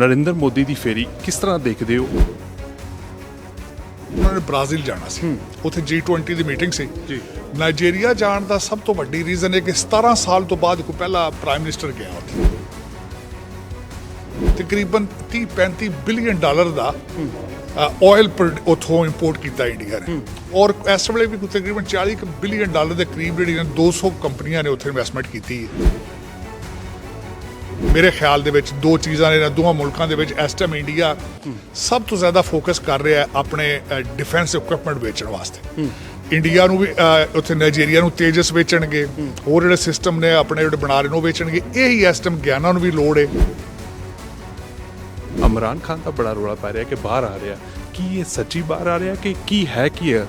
ਨਰਿੰਦਰ ਮੋਦੀ ਦੀ ਫੇਰੀ ਕਿਸ ਤਰ੍ਹਾਂ ਦੇਖਦੇ ਹੋ? ਉਹਨਾਂ ਨੇ ਬ੍ਰਾਜ਼ੀਲ ਜਾਣਾ ਸੀ। ਉੱਥੇ G20 ਦੀ ਮੀਟਿੰਗ ਸੀ। ਜੀ। ਨਾਈਜੀਰੀਆ ਜਾਣ ਦਾ ਸਭ ਤੋਂ ਵੱਡੀ ਰੀਜ਼ਨ ਹੈ ਕਿ 17 ਸਾਲ ਤੋਂ ਬਾਅਦ ਕੋਈ ਪਹਿਲਾ ਪ੍ਰਾਈਮ ਮਿਨਿਸਟਰ ਗਿਆ ਉੱਥੇ। ਤਕਰੀਬਨ 30 35 ਬਿਲੀਅਨ ਡਾਲਰ ਦਾ ਆਇਲ ਉਥੋਂ ਇੰਪੋਰਟ ਕੀਤਾ ਇੰਡੀਆ ਨੇ। ਔਰ ਇਸ ਵੇਲੇ ਵੀ ਤਕਰੀਬਨ 40 ਕੁ ਬਿਲੀਅਨ ਡਾਲਰ ਦੇ ਕਰੀਬ ਜਿਹੜੀਆਂ 200 ਕੰਪਨੀਆਂ ਨੇ ਉੱਥੇ ਇਨਵੈਸਟਮੈਂਟ ਕੀਤੀ ਹੈ। ਮੇਰੇ ਖਿਆਲ ਦੇ ਵਿੱਚ ਦੋ ਚੀਜ਼ਾਂ ਨੇ, ਇਹਨਾਂ ਦੋਹਾਂ ਮੁਲਕਾਂ ਦੇ ਵਿੱਚ ਇਸ ਟਾਈਮ ਇੰਡੀਆ ਸਭ ਤੋਂ ਜ਼ਿਆਦਾ ਫੋਕਸ ਕਰ ਰਿਹਾ ਹੈ ਆਪਣੇ ਡਿਫੈਂਸ ਇਕਵਿਪਮੈਂਟ ਵੇਚਣ ਵਾਸਤੇ। ਇੰਡੀਆ ਨੂੰ ਵੀ ਉੱਥੇ ਨਾਈਜੀਰੀਆ ਨੂੰ ਤੇਜਸ ਵੇਚਣਗੇ, ਹੋਰ ਜਿਹੜੇ ਸਿਸਟਮ ਨੇ ਆਪਣੇ ਜਿਹੜੇ ਬਣਾ ਰਹੇ ਨੇ ਉਹ ਵੇਚਣਗੇ। ਇਹ ਹੀ ਇਸ ਟਾਈਮ ਗਿਆਨਾਂ ਨੂੰ ਵੀ ਲੋੜ ਹੈ ਇਮਰਾਨ ਖਾਨ ਦਾ ਬੜਾ ਰੋਲਾ ਪੈ ਰਿਹਾ ਕਿ ਬਾਹਰ ਆ ਰਿਹਾ। ਕੀ ਇਹ ਸੱਚੀ ਬਾਹਰ ਆ ਰਿਹਾ ਕਿ ਕੀ ਹੈ ਕੀ ਹੈ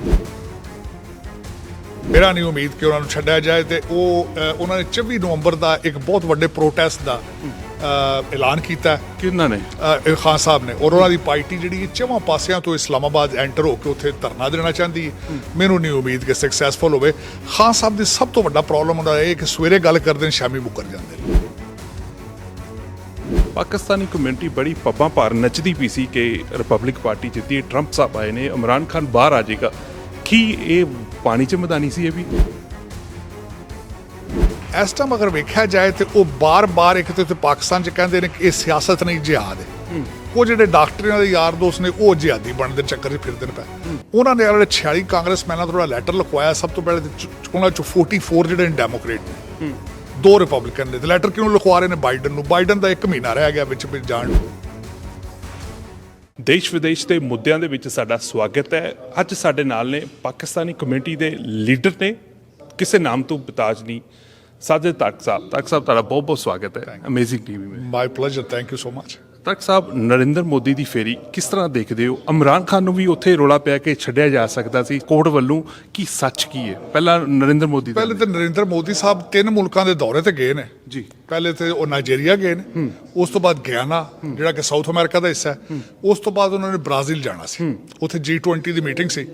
ਮੇਰਾ ਨਹੀਂ ਉਮੀਦ ਕਿ ਉਹਨਾਂ ਨੂੰ ਛੱਡਿਆ ਜਾਏ ਤੇ ਉਹ ਉਹਨਾਂ ਨੇ 24 ਨਵੰਬਰ ਦਾ ਇੱਕ ਬਹੁਤ ਵੱਡੇ ਪ੍ਰੋਟੈਸਟ ਦਾ ਐਲਾਨ ਕੀਤਾ। ਹੈ। ਕਿਹਨਾਂ ਨੇ? ਖਾਨ ਸਾਹਿਬ ਨੇ। ਔਰ ਉਹਨਾਂ ਦੀ ਪਾਰਟੀ ਜਿਹੜੀ ਹੈ ਚਵਾਂ ਪਾਸਿਆਂ ਤੋਂ ਇਸਲਾਮਾਬਾਦ ਐਂਟਰ ਹੋ ਕੇ ਉੱਥੇ ਧਰਨਾ ਦੇਣਾ ਚਾਹੁੰਦੀ ਹੈ। ਮੈਨੂੰ ਨਹੀਂ ਉਮੀਦ ਕਿ ਸਕਸੈਸਫੁਲ ਹੋਵੇ। ਖਾਨ ਸਾਹਿਬ ਦੀ ਸਭ ਤੋਂ ਵੱਡਾ ਪ੍ਰੋਬਲਮ ਹੁੰਦਾ ਇਹ ਕਿ ਸਵੇਰੇ ਗੱਲ ਕਰਦੇ ਨੇ ਸ਼ਾਮੀ ਮੁੱਕਰ ਜਾਂਦੇ ਨੇ। ਪਾਕਿਸਤਾਨੀ ਕਮਿਊਨਿਟੀ ਬੜੀ ਪੱਬਾਂ ਭਾਰ ਨੱਚਦੀ ਪਈ ਸੀ ਕਿ ਰਿਪਬਲਿਕ ਪਾਰਟੀ ਜਿੱਤੀ। ਹੈ, ਟਰੰਪ ਸਾਹਿਬ ਆਏ ਨੇ। ਇਮਰਾਨ ਖਾਨ ਬਾਹਰ ਆ ਜਾਏਗਾ। ਕੀ ਇਹ ਪਾਣੀ ਚ ਮੈਦਾਨੀ ਸੀ ਇਹ ਵੀ। ਇਸ ਟਾਈਮ ਅਗਰ ਵੇਖਿਆ ਜਾਏ ਤੇ ਉਹ ਬਾਰ-ਬਾਰ ਇੱਕ ਤੇ ਪਾਕਿਸਤਾਨ 'ਚ ਕਹਿੰਦੇ ਨੇ ਕਿ ਇਹ ਸਿਆਸਤ ਨਹੀਂ ਜਿਹਾਦ ਹੈ। ਉਹ ਜਿਹੜੇ ਡਾਕਟਰਾਂ ਦੇ ਯਾਰ ਦੋਸਤ ਨੇ ਉਹ ਜਿਹਾਦੀ ਬਣਦੇ ਚੱਕਰ 'ਚ ਫਿਰਦੇ ਨੇ ਪਏ ਉਹਨਾਂ ਨੇ ਜਿਹੜੇ 46 ਕਾਂਗਰਸਮੈਨਾਂ ਤੋਂ ਲੈਟਰ ਲਿਖਵਾਇਆ ਸਭ ਤੋਂ ਪਹਿਲੇ ਉਹਨਾਂ 'ਚੋਂ 44 ਜਿਹੜੇ ਨੇ ਡੈਮੋਕ੍ਰੇਟ ਨੇ। ਦੋ ਰਿਪਬਲਿਕਨ ਨੇ। ਲੈਟਰ ਕਿਉਂ ਲਿਖਵਾ ਰਹੇ ਨੇ ਬਾਈਡਨ ਨੂੰ? ਬਾਈਡਨ ਦਾ ਇੱਕ ਮਹੀਨਾ ਰਹਿ ਗਿਆ ਵਿੱਚ ਵਿੱਚ ਜਾਣ ਨੂੰ। ਦੇਸ਼ ਵਿਦੇਸ਼ ਦੇ ਮੁੱਦਿਆਂ ਦੇ ਵਿੱਚ ਸਾਡਾ ਸਵਾਗਤ ਹੈ। ਅੱਜ ਸਾਡੇ ਨਾਲ ਨੇ ਪਾਕਿਸਤਾਨੀ ਕਮਿਊਨਿਟੀ ਦੇ ਲੀਡਰ ਨੇ। ਕਿਸੇ ਨਾਮ ਤੋਂ ਬਤਾਜ ਨਹੀਂ। ਸਾਜਦ ਤੱਕ ਸਾਹਿਬ। ਤੱਕ ਸਾਹਿਬ ਤੁਹਾਡਾ ਬਹੁਤ ਬਹੁਤ ਸਵਾਗਤ ਹੈ। ਅਮੇਜ਼ਿੰਗ ਟੀਵੀ ਵਿੱਚ my pleasure thank you so much ਤੱਕ ਸਾਹਿਬ ਨਰਿੰਦਰ ਮੋਦੀ ਦੀ ਫੇਰੀ ਕਿਸ ਤਰ੍ਹਾਂ ਦੇਖਦੇ ਹੋ? ਇਮਰਾਨ ਖਾਨ ਨੂੰ ਵੀ ਉੱਥੇ ਰੋਲਾ ਪਿਆ ਕਿ ਛੱਡਿਆ ਜਾ ਸਕਦਾ ਸੀ ਕੋਰਟ ਵੱਲੋਂ। ਕੀ ਸੱਚ ਕੀ ਹੈ? ਪਹਿਲਾਂ ਨਰਿੰਦਰ ਮੋਦੀ ਪਹਿਲੇ ਤਾਂ ਨਰਿੰਦਰ ਮੋਦੀ ਸਾਹਿਬ ਤਿੰਨ ਮੁਲਕਾਂ ਦੇ ਦੌਰੇ ਤੇ ਗਏ ਨੇ। ਜੀ। ਪਹਿਲੇ ਤੇ ਉਹ ਨਾਈਜੀਰੀਆ ਗਏ ਨੇ। ਉਸ ਤੋਂ ਬਾਅਦ ਗਿਆਨਾ ਜਿਹੜਾ ਕਿ ਸਾਊਥ ਅਮਰੀਕਾ ਦਾ ਹਿੱਸਾ ਹੈ। ਉਸ ਤੋਂ ਬਾਅਦ ਉਹਨਾਂ ਨੇ ਬ੍ਰਾਜ਼ੀਲ ਜਾਣਾ ਸੀ। ਉੱਥੇ G20 ਦੀ ਮੀਟਿੰਗ ਸੀ।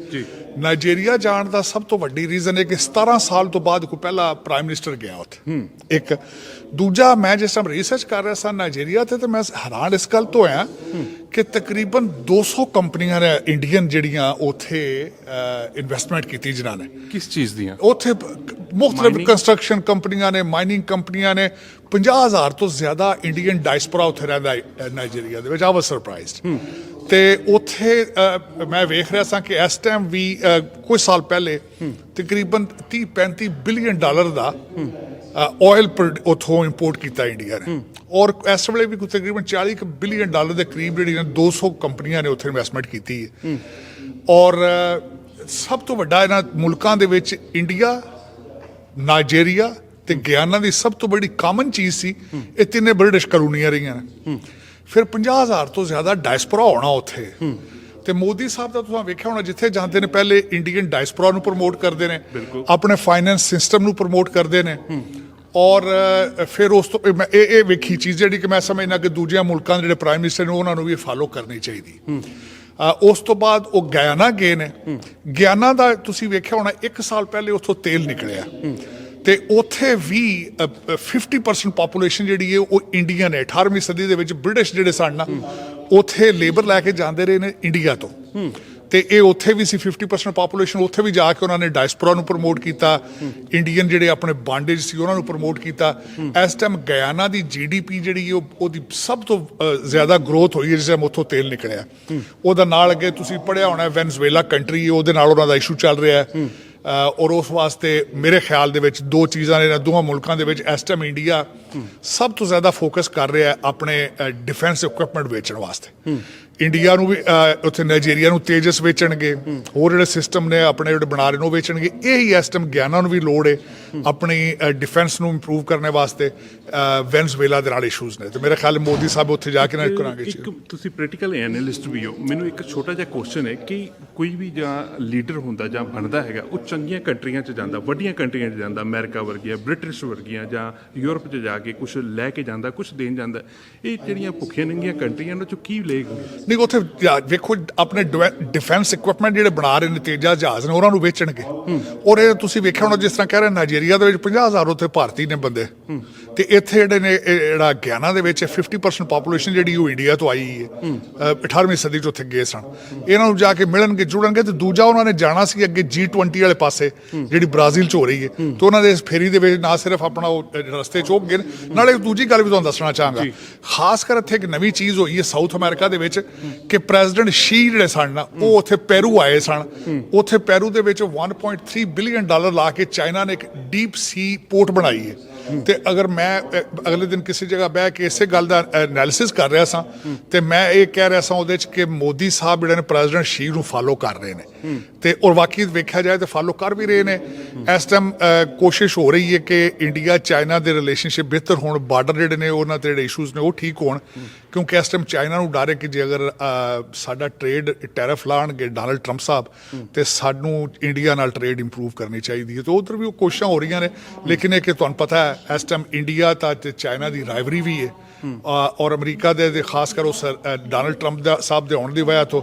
ਨਾਈਜੀਰੀਆ ਜਾਣ ਦਾ ਸਭ ਤੋਂ ਵੱਡੀ ਰੀਜ਼ਨ ਹੈ ਕਿ 17 ਸਾਲ ਤੋਂ ਬਾਅਦ ਕੋਈ ਪਹਿਲਾ ਪ੍ਰਾਈਮ ਮਿਨਿਸਟਰ ਗਿਆ ਉੱਥੇ। ਇੱਕ। ਦੂਜਾ ਮੈਂ ਜਿਸ ਟਾਈਮ ਰਿਸਰਚ ਕਰ ਰਿਹਾ ਸਾਂ ਨਾਈਜੀਰੀਆ ਤੇ ਤੇ ਮੈਂ ਹੈਰਾਨ ਇਸ ਗੱਲ ਤੋਂ ਆਇਆ ਕਿ ਤਕਰੀਬਨ 200 ਕੰਪਨੀਆਂ ਨੇ ਇੰਡੀਅਨ ਜਿਹੜੀਆਂ ਉੱਥੇ ਇਨਵੈਸਟਮੈਂਟ ਕੀਤੀ ਜਿਨ੍ਹਾਂ ਨੇ। ਕਿਸ ਚੀਜ਼ ਦੀਆਂ? ਉੱਥੇ ਮੁxtਲਫ? ਕੰਸਟਰਕਸ਼ਨ ਕੰਪਨੀਆਂ ਨੇ ਮਾਈਨਿੰਗ ਕੰਪਨੀਆਂ ਨੇ 50000 ਤੋਂ ਜ਼ਿਆਦਾ ਇੰਡੀਅਨ ਡਾਇਸਪੋਰਾ ਉੱਥੇ ਰਹਿੰਦਾ ਹੈ, ਨਾਈਜੀਰੀਆ ਦੇ ਵਿੱਚ। ਆ ਵਾਸ ਸਰਪ੍ਰਾਈਜ਼ਡ ਤੇ ਉੱਥੇ ਮੈਂ ਵੇਖ ਰਿਹਾ ਸਾਂ ਕਿ ਇਸ ਟਾਈਮ ਵੀ ਕੁਝ ਸਾਲ ਪਹਿਲੇ ਤਕਰੀਬਨ 30 35 ਬਿਲੀਅਨ ਡਾਲਰ ਦਾ ਆਇਲ ਉਥੋਂ ਇੰਪੋਰਟ ਕੀਤਾ ਇੰਡੀਆ ਨੇ। ਔਰ ਇਸ ਵੇਲੇ ਵੀ ਤਕਰੀਬਨ 40 ਕੁ ਬਿਲੀਅਨ ਡਾਲਰ ਦੇ ਕਰੀਬ ਜਿਹੜੀਆਂ 200 ਕੰਪਨੀਆਂ ਨੇ ਉੱਥੇ ਇਨਵੈਸਟਮੈਂਟ ਕੀਤੀ ਹੈ। ਔਰ ਸਭ ਤੋਂ ਵੱਡਾ ਇਹਨਾਂ ਮੁਲਕਾਂ ਦੇ ਵਿੱਚ ਇੰਡੀਆ ਨਾਈਜੀਰੀਆ ਤੇ ਗਿਆਨਾ ਦੀ ਸਭ ਤੋਂ ਬੜੀ ਕਾਮਨ ਚੀਜ਼ ਸੀ ਇਹ ਤਿੰਨੇ ਬ੍ਰਿਟਿਸ਼ ਕਲੋਨੀਆਂ ਰਹੀਆਂ। ਨੇ ਫਿਰ 50000 ਤੋਂ ਜ਼ਿਆਦਾ ਡਾਇਸਪੋਰਾ ਹੋਣਾ ਉੱਥੇ। ਤੇ ਮੋਦੀ ਸਾਹਿਬ ਦਾ ਤੁਸੀਂ ਵੇਖਿਆ ਹੋਣਾ ਜਿੱਥੇ ਜਾਂਦੇ ਨੇ ਪਹਿਲੇ ਇੰਡੀਅਨ ਡਾਇਸਪੋਰਾ ਨੂੰ ਪ੍ਰਮੋਟ ਕਰਦੇ ਨੇ ਆਪਣੇ ਫਾਈਨੈਂਸ ਸਿਸਟਮ ਨੂੰ ਪ੍ਰਮੋਟ ਕਰਦੇ ਨੇ। ਔਰ ਫਿਰ ਉਸ ਤੋਂ ਇਹ ਇਹ ਵੇਖੀ ਚੀਜ਼ ਜਿਹੜੀ ਕਿ ਮੈਂ ਸਮਝਦਾ ਕਿ ਦੂਜਿਆਂ ਮੁਲਕਾਂ ਦੇ ਜਿਹੜੇ ਪ੍ਰਾਈਮ ਮਿਨਿਸਟਰ ਨੇ ਉਹਨਾਂ ਨੂੰ ਵੀ ਫਾਲੋ ਕਰਨੀ ਚਾਹੀਦੀ। ਉਸ ਤੋਂ ਬਾਅਦ ਉਹ ਗਿਆਨਾ ਗਏ ਨੇ। ਗਿਆਨਾ ਦਾ ਤੁਸੀਂ ਵੇਖਿਆ ਹੋਣਾ ਇੱਕ ਸਾਲ ਪਹਿਲੇ ਉੱਥੋਂ ਤੇਲ ਨਿਕਲਿਆ। ਤੇ ਉੱਥੇ ਵੀ ਅ, ਅ, 50% ਪਾਪੂਲੇਸ਼ਨ ਜਿਹੜੀ ਹੈ ਉਹ ਇੰਡੀਅਨ ਹੈ 18ਵੀਂ ਸਦੀ ਦੇ ਵਿੱਚ ਬ੍ਰਿਟਿਸ਼ ਜਿਹੜੇ ਸਨ ਨਾ ਉੱਥੇ ਲੇਬਰ ਲੈ ਕੇ ਜਾਂਦੇ ਰਹੇ ਨੇ ਇੰਡੀਆ ਤੋਂ। ਤੇ ਇਹ ਉੱਥੇ ਵੀ ਸੀ 50% ਪਾਪੂਲੇਸ਼ਨ ਉੱਥੇ ਵੀ ਜਾ ਕੇ ਉਹਨਾਂ ਨੇ ਡਾਇਸਪੋਰਾ ਨੂੰ ਪ੍ਰਮੋਟ ਕੀਤਾ। ਇੰਡੀਅਨ ਜਿਹੜੇ ਆਪਣੇ ਬਾਂਡੇਜ ਸੀ, ਉਹਨਾਂ ਨੂੰ ਪ੍ਰਮੋਟ ਕੀਤਾ। ਇਸ ਟਾਈਮ ਗਿਆਨਾ ਦੀ ਜੀਡੀਪੀ ਜਿਹੜੀ ਹੈ ਉਹ- ਉਹਦੀ ਸਭ ਤੋਂ ਜ਼ਿਆਦਾ ਗਰੋਥ ਹੋਈ ਜਿਸ ਟਾਈਮ ਉੱਥੋਂ ਤੇਲ ਨਿਕਲਿਆ। ਉਹਦਾ ਨਾਲ ਅੱਗੇ ਤੁਸੀਂ ਪੜਿਆ ਹੋਣਾ ਵੈਨਜ਼ੂਏਲਾ ਕੰਟਰੀ ਉਹਦੇ ਨਾਲ ਉਹਨਾਂ ਦਾ ਇਸ਼ੂ ਚੱਲ ਰਿਹਾ। ਹੈ ਔਰ ਉਸ ਵਾਸਤੇ ਮੇਰੇ ਖਿਆਲ ਦੇ ਵਿੱਚ ਦੋ ਚੀਜ਼ਾਂ ਨੇ ਦੋਹਾਂ ਮੁਲਕਾਂ ਦੇ ਵਿੱਚ ਇਸ ਟਾਈਮ ਇੰਡੀਆ ਸਭ ਤੋਂ ਜ਼ਿਆਦਾ ਫੋਕਸ ਕਰ ਰਿਹਾ ਹੈ ਆਪਣੇ ਡਿਫੈਂਸ ਇਕਵਿਪਮੈਂਟ ਵੇਚਣ ਵਾਸਤੇ। ਇੰਡੀਆ ਨੂੰ ਵੀ ਉੱਥੇ ਨਾਈਜੀਰੀਆ ਨੂੰ ਤੇਜਸ ਵੇਚਣਗੇ ਹੋਰ ਜਿਹੜੇ ਸਿਸਟਮ ਨੇ ਆਪਣੇ ਜਿਹੜੇ ਬਣਾ ਰਹੇ ਨੇ ਉਹ ਵੇਚਣਗੇ। ਇਹ ਹੀ ਇਸ ਟਾਈਮ ਗਿਆਨਾਂ ਨੂੰ ਵੀ ਲੋੜ ਹੈ ਆਪਣੀ ਡਿਫੈਂਸ ਨੂੰ ਇੰਪਰੂਵ ਕਰਨ ਵਾਸਤੇ ਵੈਨਜ਼ੂਏਲਾ ਦੇ ਨਾਲ ਇਸ਼ੂਜ਼ ਨੇ। ਤੇ ਮੇਰੇ ਖਿਆਲ ਮੋਦੀ ਸਾਹਿਬ ਉੱਥੇ ਜਾ ਕੇ ਨਾ ਕਰਾਂਗੇ। ਤੁਸੀਂ ਪੋਲੀਟੀਕਲ ਐਨਾਲਿਸਟ ਵੀ ਹੋ। ਮੈਨੂੰ ਇੱਕ ਛੋਟਾ ਜਿਹਾ ਕੁਐਸਚਨ ਹੈ ਕਿ ਕੋਈ ਵੀ ਜਾਂ ਲੀਡਰ ਹੁੰਦਾ ਜਾਂ ਬਣਦਾ ਹੈਗਾ ਉਹ ਚੰਗੀ ਚੰਗੀਆਂ ਕੰਟਰੀਆਂ 'ਚ ਜਾਂਦਾ ਵੱਡੀਆਂ ਕੰਟਰੀਆਂ 'ਚ ਜਾਂਦਾ ਅਮਰੀਕਾ ਵਰਗੀਆਂ ਬ੍ਰਿਟਿਸ਼ ਵਰਗੀਆਂ ਜਾਂ ਯੂਰਪ 'ਚ ਜਾ ਕੇ ਕੁਝ ਲੈ ਕੇ ਜਾਂਦਾ ਕੁਝ ਦੇਣ ਜਾਂਦਾ ਇਹ ਜਿਹੜੀਆਂ ਭੁੱਖੀਆਂ ਨੰਗੀਆਂ ਕੰਟਰੀਆਂ ਨੇ ਉਹ 'ਚੋਂ ਕੀ ਲਏਗਾ ਨਹੀਂ ਉੱਥੇ ਵੇਖੋ ਆਪਣੇ ਡਿਫੈਂਸ ਇਕਵਿਪਮੈਂਟ ਜਿਹੜੇ ਬਣਾ ਰਹੇ ਨੇ ਤੇਜਾ ਜਹਾਜ਼ ਨੇ ਉਹਨਾਂ ਨੂੰ ਵੇਚਣਗੇ। ਔਰ ਇਹ ਤੁਸੀਂ ਵੇਖਿਆ ਹੋਣਾ ਜਿਸ ਤਰ੍ਹਾਂ ਕਹਿ ਰਹੇ ਨਾਈਜੀਰੀਆ ਦੇ ਵਿੱਚ 50000 ਉੱਥੇ ਭਾਰਤੀ ਨੇ ਬੰਦੇ। ਤੇ ਇੱਥੇ ਜਿਹੜੇ ਨੇ ਜਿਹੜਾ ਗਿਆਨਾ ਦੇ ਵਿੱਚ 50% ਪੋਪੂਲੇਸ਼ਨ ਜਿਹੜੀ ਉਹ ਇੰਡੀਆ ਤੋਂ ਆਈ ਹੈ। ਅ, 18ਵੀਂ ਸਦੀ ਚ ਉੱਥੇ ਗਏ ਸਨ। ਇਹਨਾਂ ਨੂੰ ਜਾ ਕੇ ਮਿਲਣਗੇ ਜੁੜਨਗੇ ਤੇ ਦੂਜਾ ਉਹਨਾਂ ਨੇ ਜਾਣਾ ਸੀ ਅੱਗੇ G20 ਵਾਲੇ ਪਾਸੇ ਜਿਹੜੀ ਬ੍ਰਾਜ਼ੀਲ ਚ ਹੋ ਰਹੀ ਹੈ। ਤੇ ਉਹਨਾਂ ਦੇ ਇਸ ਫੇਰੀ ਦੇ ਵਿੱਚ ਨਾ ਸਿਰਫ ਆਪਣਾ ਉਹ ਰਸਤੇ ਚ ਨੇ, ਨਾਲੇ ਇੱਕ ਦੂਜੀ ਗੱਲ ਵੀ ਤੁਹਾਨੂੰ ਦੱਸਣਾ ਚਾਹਾਂਗਾ। ਖਾਸ ਕਰ ਇੱਥੇ ਇੱਕ ਨਵੀਂ ਚੀਜ਼ ਹੋਈ ਹੈ ਸਾਊਥ ਅਮਰੀਕਾ ਦੇ ਵਿੱਚ ਕਿ ਪ੍ਰੈਜ਼ੀਡੈਂਟ ਸ਼ੀ ਜਿਹੜੇ ਸਨ ਨਾ ਉਹ ਉੱਥੇ ਪੈਰੂ ਆਏ ਸਨ। ਉੱਥੇ ਪੈਰੂ ਦੇ ਵਿੱਚ 1.3 ਬਿਲੀਅਨ ਡਾਲਰ ਲਾ ਕੇ ਚਾਈਨਾ ਨੇ ਇੱਕ ਡੀਪ ਸੀ ਪੋਰਟ ਬਣਾਈ ਹੈ। ਤੇ ਅਗਰ ਮੈਂ ਅਗਲੇ ਦਿਨ ਕਿਸੇ ਜਗ੍ਹਾ ਬਹਿ ਕੇ ਇਸੇ ਗੱਲ ਦਾ ਐਨਾਲਿਸਿਸ ਕਰ ਰਿਹਾ ਸਾਂ, ਤੇ ਮੈਂ ਇਹ ਕਹਿ ਰਿਹਾ ਸਾਂ ਉਹਦੇ ਚ ਕਿ ਮੋਦੀ ਸਾਹਿਬ ਜਿਹੜੇ ਨੇ ਪ੍ਰੈਜ਼ੀਡੈਂਟ ਸ਼ੀ ਨੂੰ ਫਾਲੋ ਕਰ ਰਹੇ ਨੇ। ਤੇ ਔਰ ਵਾਕਈ ਵੇਖਿਆ ਜਾਏ ਤਾਂ ਫਾਲੋ ਕਰ ਵੀ ਰਹੇ ਨੇ। ਇਸ ਟਾਈਮ ਕੋਸ਼ਿਸ਼ ਹੋ ਰਹੀ ਹੈ ਕਿ ਇੰਡੀਆ ਚਾਈਨਾ ਦੇ ਰਿਲੇਸ਼ਨਸ਼ਿਪ ਬਿਹਤਰ ਹੋਣ ਬਾਰਡਰ ਜਿਹੜੇ ਨੇ ਉਹਨਾਂ ਤੇ ਜਿਹੜੇ ਇਸ਼ੂਜ਼ ਨੇ ਉਹ ਠੀਕ ਹੋਣ। ਕਿਉਂਕਿ ਇਸ ਟਾਈਮ ਚਾਈਨਾ ਨੂੰ ਡਰ ਹੈ ਕਿ ਜੇ ਅਗਰ ਸਾਡਾ ਟ੍ਰੇਡ ਟੈਰਿਫ ਲਾਣਗੇ ਡੋਨਲਡ ਟਰੰਪ ਸਾਹਿਬ, ਤੇ ਸਾਨੂੰ ਇੰਡੀਆ ਨਾਲ ਟ੍ਰੇਡ ਇੰਪਰੂਵ ਕਰਨੀ ਚਾਹੀਦੀ ਹੈ। ਤੇ ਉਧਰ ਵੀ ਉਹ ਕੋਸ਼ਿਸ਼ਾਂ ਹੋ ਰਹੀਆਂ ਨੇ, ਲੇਕਿਨ ਇਹ ਕਿ ਤੁਹਾਨੂੰ ਪਤਾ ਹੈ, ਇਸ ਟਾਈਮ ਇੰਡੀਆ ਤਾਂ ਤੇ ਚਾਈਨਾ ਦੀ ਰਾਈਵਰੀ ਵੀ ਹੈ। ਔਰ ਅਮਰੀਕਾ ਦੇ ਖਾਸ ਕਰ ਉਸ ਡੋਨਲਡ ਟਰੰਪ ਦਾ, ਸਾਹਿਬ ਦੇ ਆਉਣ ਦੀ ਵਜ੍ਹਾ ਤੋਂ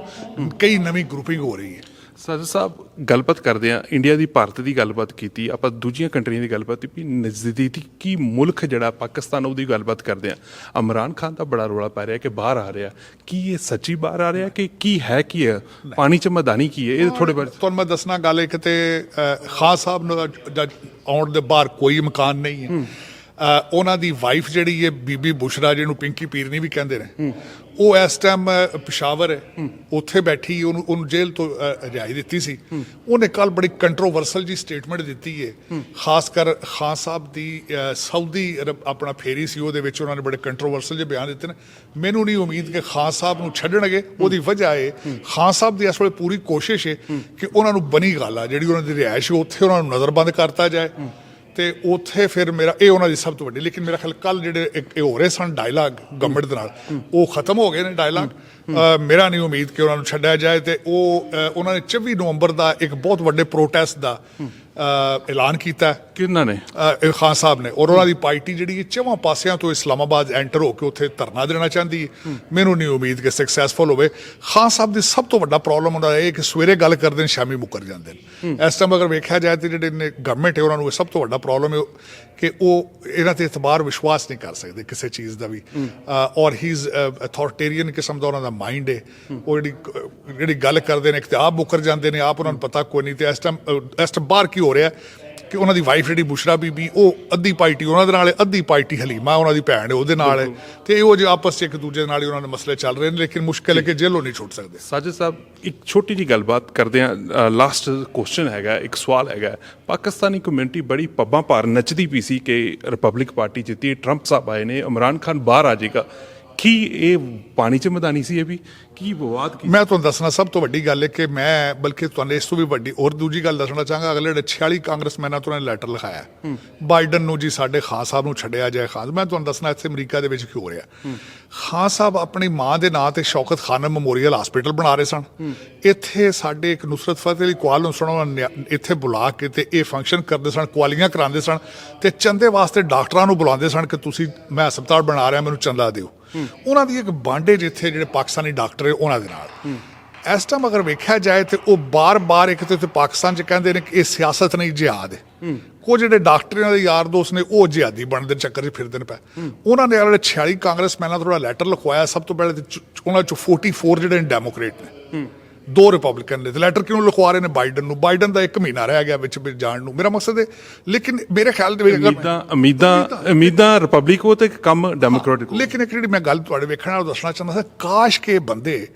ਕਈ ਨਵੀਂ ਗਰੁੱਪਿੰਗ ਹੋ ਰਹੀ ਹੈ। ਸਾਜਦ ਸਾਹਿਬ ਗੱਲਬਾਤ ਕਰਦੇ ਆ ਇੰਡੀਆ ਦੀ ਭਾਰਤ ਦੀ ਗੱਲਬਾਤ ਕੀਤੀ। ਆਪਾਂ ਦੂਜੀਆਂ ਕੰਟਰੀਆਂ ਦੀ ਗੱਲਬਾਤ ਕੀਤੀ। ਨਜ਼ਦੀਕੀ ਮੁਲਕ ਜਿਹੜਾ ਪਾਕਿਸਤਾਨ ਉਹਦੀ ਗੱਲਬਾਤ ਕਰਦੇ ਆ ਇਮਰਾਨ ਖਾਨ ਦਾ ਬੜਾ ਰੋਲਾ ਪੈ ਰਿਹਾ ਕਿ ਬਾਹਰ ਆ ਰਿਹਾ। ਕੀ ਇਹ ਸੱਚੀ ਬਾਹਰ ਆ ਰਿਹਾ ਕਿ ਕੀ ਹੈ ਕੀ ਹੈ ਪਾਣੀ ਚ ਮੈਦਾਨੀ ਕੀ ਹੈ? ਇਹ ਥੋੜੇ ਬਾਰੇ ਤੁਹਾਨੂੰ ਮੈਂ ਦੱਸਣਾ ਗੱਲ ਇੱਕ ਤੇ ਅ, ਖਾਨ ਸਾਹਿਬ ਨੂੰ ਆਉਣ ਦੇ ਬਾਹਰ ਕੋਈ ਇਮਕਾਨ ਨਹੀਂ ਹੈ। ਉਹਨਾਂ ਦੀ ਵਾਈਫ ਜਿਹੜੀ ਹੈ, ਬੀਬੀ ਬੁਸ਼ਰਾ ਜਿਹਨੂੰ ਪਿੰਕੀ ਪੀਰਨੀ ਵੀ ਕਹਿੰਦੇ ਨੇ। ਉਹ ਇਸ ਟਾਈਮ ਪਿਸ਼ਾਵਰ ਹੈ। ਉੱਥੇ ਬੈਠੀ, ਉਹਨੂੰ ਉਹਨੂੰ ਜੇਲ੍ਹ ਤੋਂ ਰਿਹਾਈ ਦਿੱਤੀ ਸੀ। ਉਹਨੇ ਕੱਲ ਬੜੀ ਕੰਟਰੋਵਰਸਲ ਜੀ ਸਟੇਟਮੈਂਟ ਦਿੱਤੀ ਹੈ। ਖਾਸ ਕਰ ਖਾਨ ਸਾਹਿਬ ਦੀ ਸਾਊਦੀ ਅਰਬ ਆਪਣਾ ਫੇਰੀ ਸੀ, ਉਹਦੇ ਵਿੱਚ ਉਹਨਾਂ ਨੇ ਬੜੇ ਕੰਟਰੋਵਰਸਲ ਜਿਹੇ ਬਿਆਨ ਦਿੱਤੇ ਨੇ। ਮੈਨੂੰ ਨਹੀਂ ਉਮੀਦ ਕਿ ਖਾਨ ਸਾਹਿਬ ਨੂੰ ਛੱਡਣਗੇ, ਉਹਦੀ ਵਜ੍ਹਾ ਹੈ ਖਾਨ ਸਾਹਿਬ ਦੀ ਇਸ ਵੇਲੇ ਪੂਰੀ ਕੋਸ਼ਿਸ਼ ਹੈ ਕਿ ਉਹਨਾਂ ਨੂੰ ਬਣੀ ਗੱਲ ਆ, ਜਿਹੜੀ ਉਹਨਾਂ ਦੀ ਰਿਹਾਇਸ਼ ਉੱਥੇ ਉਹਨਾਂ ਨੂੰ ਨਜ਼ਰਬੰਦ ਕਰਤਾ ਜਾਏ। ਤੇ ਉੱਥੇ ਫਿਰ ਮੇਰਾ, ਇਹ ਉਹਨਾਂ ਦੀ ਸਭ ਤੋਂ ਵੱਡੀ, ਲੇਕਿਨ ਮੇਰਾ ਖਿਆਲ ਕੱਲ ਜਿਹੜੇ ਇੱਕ ਇਹ ਹੋ ਰਹੇ ਸਨ ਡਾਇਲਾਗ ਗਵਰਨਮੈਂਟ ਦੇ ਨਾਲ, ਉਹ ਖਤਮ ਹੋ ਗਏ ਨੇ ਡਾਇਲਾਗ ਮੇਰਾ ਨਹੀਂ ਉਮੀਦ ਕਿ ਉਹਨਾਂ ਨੂੰ ਛੱਡਿਆ ਜਾਏ ਤੇ ਉਹ ਉਹਨਾਂ ਨੇ 24 ਨਵੰਬਰ ਦਾ ਇੱਕ ਬਹੁਤ ਵੱਡੇ ਪ੍ਰੋਟੈਸਟ ਦਾ ਐਲਾਨ ਕੀਤਾ। ਹੈ ਕਿੰਨਾ ਨੇ? ਅ, ਇਹ ਖਾਨ ਸਾਹਿਬ ਨੇ ਔਰ ਉਹਨਾਂ ਦੀ ਪਾਰਟੀ ਜਿਹੜੀ ਹੈ ਚਵਾਂ ਪਾਸਿਆਂ ਤੋਂ ਇਸਲਾਮਾਬਾਦ ਐਂਟਰ ਹੋ ਕੇ ਉੱਥੇ ਧਰਨਾ ਦੇਣਾ ਚਾਹੁੰਦੀ ਹੈ। ਮੈਨੂੰ ਨਹੀਂ ਉਮੀਦ ਕਿ ਸਕਸੈਸਫੁਲ ਹੋਵੇ। ਖਾਨ ਸਾਹਿਬ ਦੀ ਸਭ ਤੋਂ ਵੱਡਾ ਪ੍ਰੋਬਲਮ ਹੁੰਦਾ ਇਹ ਕਿ ਸਵੇਰੇ ਗੱਲ ਕਰਦੇ ਨੇ ਸ਼ਾਮੀ ਮੁੱਕਰ ਜਾਂਦੇ ਨੇ। ਇਸ ਟਾਈਮ ਅਗਰ ਵੇਖਿਆ ਜਾਏ ਤੇ ਜਿਹੜੇ ਨੇ ਗਵਰਨਮੈਂਟ ਹੈ ਉਹਨਾਂ ਨੂੰ ਇਹ ਸਭ ਤੋਂ ਵੱਡਾ ਪ੍ਰੋਬਲਮ ਹੈ ਕਿ ਉਹ ਇਹਨਾਂ ਤੇ ਇਤਬਾਰ ਵਿਸ਼ਵਾਸ ਨਹੀਂ ਕਰ ਸਕਦੇ ਕਿਸੇ ਚੀਜ਼ ਦਾ ਵੀ। ਔਰ ਹੀ ਇਜ਼ ਅਥਾਰਟੇਰੀਅਨ ਕਿਸਮ ਦਾ ਉਹਨਾਂ ਦਾ ਮਾਈਂਡ ਹੈ। ਉਹ ਜਿਹੜੀ ਜਿਹੜੀ ਗੱਲ ਕਰਦੇ ਨੇ ਇੱਕ ਤੇ ਆਪ ਮੁੱਕਰ ਜਾਂਦੇ ਨੇ ਆਪ ਉਹਨਾਂ ਨੂੰ ਪਤਾ ਕੋਈ ਨਹੀਂ ਤੇ ਇਸ ਟਾਈਮ ਇਸ ਟਾਈਮ ਬਾਹਰ ਕੀ ਹੋ ਰਿਹਾ? ਕਿ ਉਹਨਾਂ ਦੀ ਵਾਈਫ ਜਿਹੜੀ ਬੁਸ਼ਰਾ ਬੀਬੀ ਉਹ ਅੱਧੀ ਪਾਰਟੀ ਉਹਨਾਂ ਦੇ ਨਾਲ ਹੈ ਅੱਧੀ ਪਾਰਟੀ ਹਲੀਮਾ ਉਹਨਾਂ ਦੀ ਭੈਣ ਹੈ ਉਹਦੇ ਨਾਲ ਹੈ। ਤੇ ਇਹੋ ਜਿਹੇ ਆਪਸ 'ਚ ਇੱਕ ਦੂਜੇ ਨਾਲ ਹੀ ਉਹਨਾਂ ਦੇ ਮਸਲੇ ਚੱਲ ਰਹੇ ਨੇ ਲੇਕਿਨ ਮੁਸ਼ਕਿਲ ਹੈ ਕਿ ਜੇਲੋਂ ਨਹੀਂ ਛੁੱਟ ਸਕਦੇ। ਸਾਜਦ ਸਾਹਿਬ ਇੱਕ ਛੋਟੀ ਜੀ ਗੱਲਬਾਤ ਕਰਦੇ ਆ ਲਾਸਟ ਕੁਐਸਚਨ ਹੈਗਾ ਇੱਕ ਸਵਾਲ ਹੈਗਾ। ਪਾਕਿਸਤਾਨੀ ਕਮਿਊਨਿਟੀ ਬੜੀ ਪੱਬਾਂ ਭਾਰ ਨੱਚਦੀ ਪਈ ਸੀ ਕਿ ਰਿਪਬਲਿਕ ਪਾਰਟੀ ਜਿੱਤੀ ਟਰੰਪ ਸਾਹਿਬ ਆਏ ਨੇ ਇਮਰਾਨ ਖਾਨ ਬਾਹਰ ਆ ਜਾਏਗਾ। ਕੀ ਇਹ ਪਾਣੀ ਚ ਮੈਦਾਨੀ ਸੀ ਇਹ ਵੀ? ਕੀ ਵਿਵਾਦ ਕੀ ਮੈਂ ਤੁਹਾਨੂੰ ਦੱਸਣਾ ਸਭ ਤੋਂ ਵੱਡੀ ਗੱਲ ਹੈ ਕਿ ਮੈਂ ਬਲਕਿ ਤੁਹਾਨੂੰ ਇਸ ਤੋਂ ਵੀ ਵੱਡੀ ਹੋਰ ਦੂਜੀ ਗੱਲ ਦੱਸਣਾ ਚਾਹਾਂਗਾ ਅਗਲੇ ਜਿਹੜੇ 46 ਕਾਂਗਰਸਮੈਨਾਂ ਤੋਂ ਨੇ ਲੈਟਰ ਲਿਖਾਇਆ ਬਾਈਡਨ ਨੂੰ ਜੀ ਸਾਡੇ ਖਾਨ ਸਾਹਿਬ ਨੂੰ ਛੱਡਿਆ ਜਾਏ ਖਾਨ ਮੈਂ ਤੁਹਾਨੂੰ ਦੱਸਣਾ ਇੱਥੇ ਅਮਰੀਕਾ ਦੇ ਵਿੱਚ ਕੀ ਹੋ ਰਿਹਾ। ਖਾਨ ਸਾਹਿਬ ਆਪਣੀ ਮਾਂ ਦੇ ਨਾਂ ਤੇ ਸ਼ੌਕਤ ਖਾਨਮ ਮੈਮੋਰੀਅਲ ਹਸਪੀਟਲ ਬਣਾ ਰਹੇ ਸਨ। ਇੱਥੇ ਸਾਡੇ ਇੱਕ ਨੁਸਰਤ ਫਤਿਹ ਅਲੀ ਕੁਆਲ ਨੂੰ ਸੁਣਾਉਣਾ ਇੱਥੇ ਬੁਲਾ ਕੇ ਤੇ ਇਹ ਫੰਕਸ਼ਨ ਕਰਦੇ ਸਨ ਕੁਆਲੀਆਂ ਕਰਾਉਂਦੇ ਸਨ ਤੇ ਚੰਦੇ ਵਾਸਤੇ ਡਾਕਟਰਾਂ ਨੂੰ ਬੁਲਾਉਂਦੇ ਸਨ ਕਿ ਤੁਸੀਂ ਮੈਂ ਹਸਪਤਾਲ ਬਣਾ ਰਿਹਾ ਮੈਨੂੰ ਚੰਦਾ ਦਿਓ। ਉਹਨਾਂ ਦੀ ਇੱਕ ਬਾਂਡੇ ਜਿੱਥੇ ਜਿਹੜੇ ਪਾਕਿਸਤਾਨੀ ਡਾਕਟਰ ਹੈ ਉਹਨਾਂ ਦੇ ਨਾਲ। ਇਸ ਟਾਈਮ ਅਗਰ ਵੇਖਿਆ ਜਾਏ ਤੇ ਉਹ ਬਾਰ-ਬਾਰ ਇੱਕ ਤੇ ਪਾਕਿਸਤਾਨ 'ਚ ਕਹਿੰਦੇ ਨੇ ਕਿ ਇਹ ਸਿਆਸਤ ਨਹੀਂ, ਜਿਹਾਦ ਹੈ। ਕੁਝ ਜਿਹੜੇ ਡਾਕਟਰਾਂ ਦੇ ਯਾਰ ਦੋਸਤ ਨੇ, ਉਹ ਜਿਹਾਦੀ ਬਣਦੇ ਚੱਕਰ 'ਚ ਫਿਰਦੇ ਨੇ ਪਏ ਉਹਨਾਂ ਨੇ ਜਿਹੜੇ 46 ਕਾਂਗਰਸਮੈਨਾਂ ਤੋਂ ਥੋੜਾ ਲੈਟਰ ਲਿਖਵਾਇਆ, ਸਭ ਤੋਂ ਪਹਿਲੇ ਤੇ ਉਹਨਾਂ 'ਚੋਂ 44 ਜਿਹੜੇ ਡੈਮੋਕ੍ਰੇਟ ਨੇ। ਦੋ ਰਿਪਬਲਿਕਨ ਨੇ ਲੈਟਰ ਕਿਉਂ ਲਿਖਵਾ ਰਹੇ ਨੇ ਬਾਈਡਨ ਨੂੰ? ਬਾਈਡਨ ਦਾ ਇੱਕ ਮਹੀਨਾ ਰਹਿ ਗਿਆ ਵਿੱਚ ਜਾਣ ਨੂੰ। ਮੇਰਾ ਮਕਸਦ ਹੈ ਲੇਕਿਨ ਮੇਰੇ ਖਿਆਲ ਦੇ ਵਿੱਚ ਅਗਰ ਉਮੀਦਾਂ ਉਮੀਦਾਂ ਉਮੀਦਾਂ ਰਿਪਬਲਿਕ ਉਹ ਤੇ ਕੰਮ ਡੈਮੋਕ੍ਰੈਟਿਕ ਲੇਕਿਨ ਇੱਕ ਜਿਹੜੀ ਮੈਂ ਗੱਲ ਤੁਹਾਡੇ ਵੇਖਣ ਨਾਲ ਦੱਸਣਾ ਚਾਹੁੰਦਾ ਸੀ ਕਾਸ਼ ਕੇ ਬੰਦੇ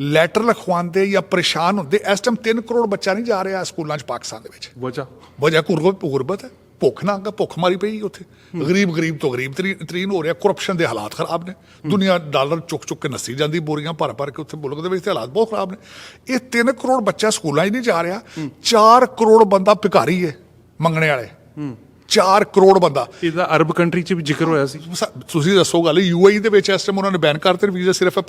ਲੈਟਰ ਲਿਖਵਾਉਂਦੇ ਜਾਂ ਪਰੇਸ਼ਾਨ ਹੁੰਦੇ। ਇਸ ਟਾਈਮ 3 ਕਰੋੜ ਬੱਚਾ ਨਹੀਂ ਜਾ ਰਿਹਾ ਸਕੂਲਾਂ 'ਚ ਪਾਕਿਸਤਾਨ ਦੇ ਵਿੱਚ। ਵਜ੍ਹਾ? ਗੁਰਬਤ ਗੁਰਬਤ ਹੈ। ਭੁੱਖ ਨਾ ਭੁੱਖ ਮਾਰੀ ਪਈ ਉੱਥੇ। ਗਰੀਬ ਗਰੀਬ ਤੋਂ ਗਰੀਬ ਤਰੀ- ਤਰੀਨ ਹੋ ਰਿਹਾ ਕਰਪਸ਼ਨ ਦੇ ਹਾਲਾਤ ਖਰਾਬ ਨੇ। ਦੁਨੀਆ ਡਾਲਰ ਚੁੱਕ ਚੁੱਕ ਕੇ ਨੱਸੀ ਜਾਂਦੀ, ਬੋਰੀਆਂ ਭਰ ਭਰ ਕੇ ਉੱਥੇ ਮੁਲਕ ਦੇ ਵਿੱਚ ਤੇ ਹਾਲਾਤ ਬਹੁਤ ਖਰਾਬ ਨੇ। ਇਹ 3 ਕਰੋੜ ਬੱਚਾ ਸਕੂਲਾਂ 'ਚ ਨਹੀਂ ਜਾ ਰਿਹਾ। 4 ਕਰੋੜ ਬੰਦਾ ਭਿਖਾਰੀ ਹੈ ਮੰਗਣੇ ਵਾਲੇ। 4 ਕਰੋੜ ਬੰਦਾ। ਇਹਦਾ ਅਰਬ ਕੰਟਰੀ 'ਚ ਵੀ ਜ਼ਿਕਰ ਹੋਇਆ ਸੀ। ਸ- ਤੁਸੀਂ ਦੱਸੋ ਗੱਲ ਯੂਏਈ ਦੇ ਵਿੱਚ ਇਸ ਟਾਈਮ ਉਹਨਾਂ ਨੇ ਬੈਨ ਕਰਤੇ ਵੀਜ਼ਾ ਸਿਰਫ ਅ,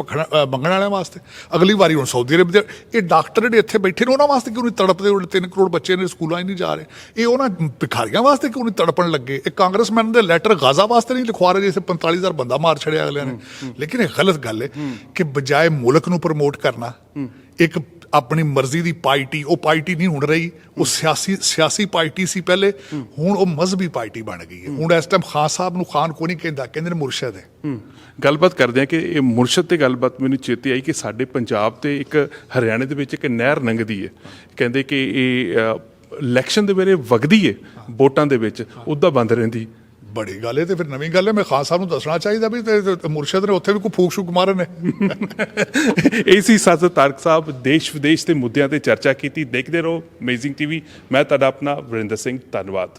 ਮੰਗਣ ਵਾਲਿਆਂ ਵਾਸਤੇ। ਅਗਲੀ ਵਾਰੀ ਹੁਣ ਸਾਊਦੀ ਅਰਬ ਦੇ ਇਹ ਡਾਕਟਰ ਜਿਹੜੇ ਇੱਥੇ ਬੈਠੇ ਨੇ ਉਹਨਾਂ ਵਾਸਤੇ ਕਿਉਂ ਨਹੀਂ? ਤੜਪਦੇ ਉਹ 3 ਕਰੋੜ ਬੱਚੇ ਨੇ ਸਕੂਲਾਂ 'ਚ ਨਹੀਂ ਜਾ ਰਹੇ। ਇਹ ਉਹਨਾਂ ਭਿਖਾਰੀਆਂ ਵਾਸਤੇ ਕਿਉਂ ਨਹੀਂ ਤੜਪਣ ਲੱਗੇ? ਇਹ ਕਾਂਗਰਸਮੈਨ ਦੇ ਲੈਟਰ ਗਾਜ਼ਾ ਵਾਸਤੇ ਨਹੀਂ ਲਿਖਵਾ ਰਹੇ ਜਿਵੇਂ 45000 ਬੰਦਾ ਮਾਰ ਛੜਿਆ ਅਗਲਿਆਂ ਨੇ। ਲੇਕਿਨ ਇਹ ਗਲਤ ਗੱਲ ਹੈ ਕਿ ਬਜਾਏ ਮੁਲਕ ਨੂੰ ਪ੍ਰਮੋਟ ਕਰਨਾ ਇੱਕ ਆਪਣੀ ਮਰਜ਼ੀ ਦੀ ਪਾਰਟੀ, ਉਹ ਪਾਰਟੀ ਨਹੀਂ ਹੁਣ ਰਹੀ, ਉਹ ਸਿਆਸੀ ਸਿਆਸੀ ਪਾਰਟੀ ਸੀ ਪਹਿਲੇ, ਹੁਣ ਉਹ ਮਜ਼ਹਬੀ ਪਾਰਟੀ ਬਣ ਗਈ ਹੈ। ਹੁਣ ਇਸ ਟਾਈਮ ਖਾਨ ਸਾਹਿਬ ਨੂੰ ਖਾਨ ਕੋ ਨਹੀਂ ਕਹਿੰਦਾ, ਕਹਿੰਦੇ ਨੇ ਮੁਰਸ਼ਦ ਹੈ। ਗੱਲਬਾਤ ਕਰਦੇ ਆ ਕਿ ਇਹ ਮੁਰਸ਼ਦ ਤੇ ਗੱਲਬਾਤ ਮੈਨੂੰ ਚੇਤੇ ਆਈ ਕਿ ਸਾਡੇ ਪੰਜਾਬ ਤੇ ਇੱਕ ਹਰਿਆਣੇ ਦੇ ਵਿੱਚ ਇੱਕ ਨਹਿਰ ਲੰਘਦੀ ਹੈ। ਕਹਿੰਦੇ ਕਿ ਇਹ ਇਲੈਕਸ਼ਨ ਦੇ ਵੇਲੇ ਵਗਦੀ ਹੈ ਵੋਟਾਂ ਦੇ ਵਿੱਚ, ਉਹਦਾ ਬੰਦ ਰਹਿੰਦੀ। ਬੜੀ ਗੱਲ ਹੈ ਤੇ ਫਿਰ ਨਵੀਂ ਗੱਲ ਹੈ, ਮੈਂ ਖਾਨ ਸਾਹਿਬ ਨੂੰ ਦੱਸਣਾ ਚਾਹੀਦਾ ਵੀ ਤੇ- ਮੁਰਸ਼ਦ ਨੇ ਉੱਥੇ ਵੀ ਕੋਈ ਫੂਕ ਸ਼ੂਕ ਮਾਰੇ ਨੇ। ਏਸੀ ਸਾਜ਼ਤ ਤਾਰਕ ਸਾਹਿਬ, ਦੇਸ਼ ਵਿਦੇਸ਼ ਦੇ ਮੁੱਦਿਆਂ ਤੇ ਚਰਚਾ ਕੀਤੀ। ਦੇਖਦੇ ਰਹੋ ਅਮੇਜ਼ਿੰਗ ਟੀਵੀ ਮੈਂ ਤੁਹਾਡਾ ਆਪਣਾ ਵਰਿੰਦਰ ਸਿੰਘ, ਧੰਨਵਾਦ।